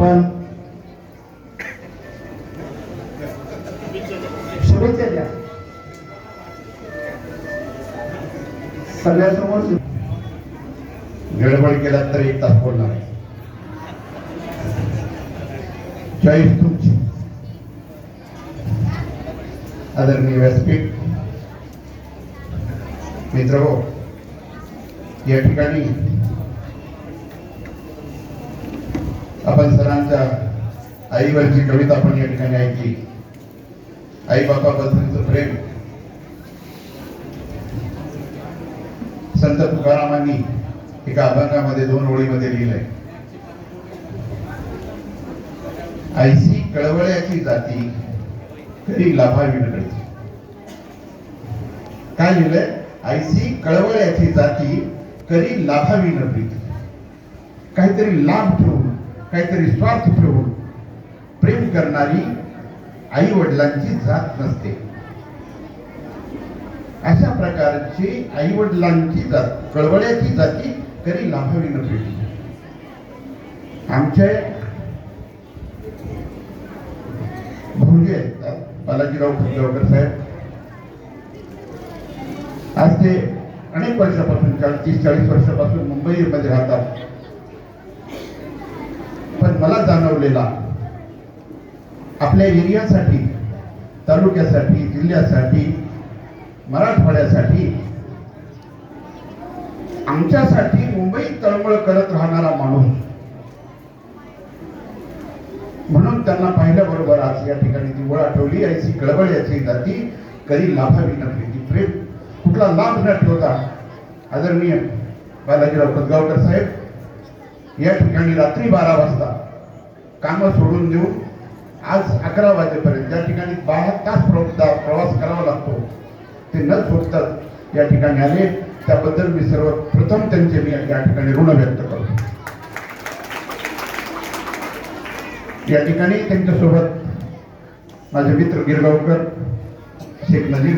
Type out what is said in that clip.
आपण शुभेच्छा द्या सगळ्यासमोर शु- गडबड केला तर एक तास बोलणार आहे चॉईस तुमची आदरणीय व्यासपीठ मित्र हो या ठिकाणी आपण सरांच्या आईवरची कविता आपण या ठिकाणी ऐकली. आई बापाबद्दलचं प्रेम. संत तुकारामांनी एका अभंगामध्ये दोन ओळीमध्ये लिहिलंय. ऐसी कळवळ्याची जाती तरी लाभावी नकळती काय लिहिलंय? आईसी कळवळ्याची जाती करी लाभावी न प्रीती. काहीतरी लाभ काहीतरी स्वार्थ ठेवून प्रेम करणारी आई वडिलांची जात नसते. अशा प्रकारची आई वडिलांची जात कळवळ्याची जाती कधी लाभावी न भेटली. आमचे भाऊजी आहेत बालाजीराव खुंदेवकर साहेब. आज ते अनेक वर्षापासून चाळीस तीस चाळीस वर्षापासून मुंबईमध्ये राहतात. मला जाणवलेला. आपल्या एरियासाठी तालुक्यासाठी जिल्ह्यासाठी मराठवाड्यासाठी आमच्यासाठी मुंबईत तळमळ करत राहणारा माणूस. म्हणून त्यांना पाहिल्याबरोबर आज या ठिकाणी ती ओळ आठवली ऐसी कळबळ याची जाती कधी लाभावी नव्हती ती प्रेम कुठला लाभ न ठेवता आदरणीय बालाजीराव कदगावकर साहेब या ठिकाणी रात्री बारा वाजता कामं सोडून देऊन आज अकरा वाजेपर्यंत ज्या ठिकाणी बारा तास प्रवा- प्रवास करावा लागतो ते न सोडतात या ठिकाणी आले. त्याबद्दल मी सर्वप्रथम त्यांचे मी या ठिकाणी ऋण व्यक्त करतो. या ठिकाणी त्यांच्यासोबत माझे मित्र गिरगावकर शेख नजीर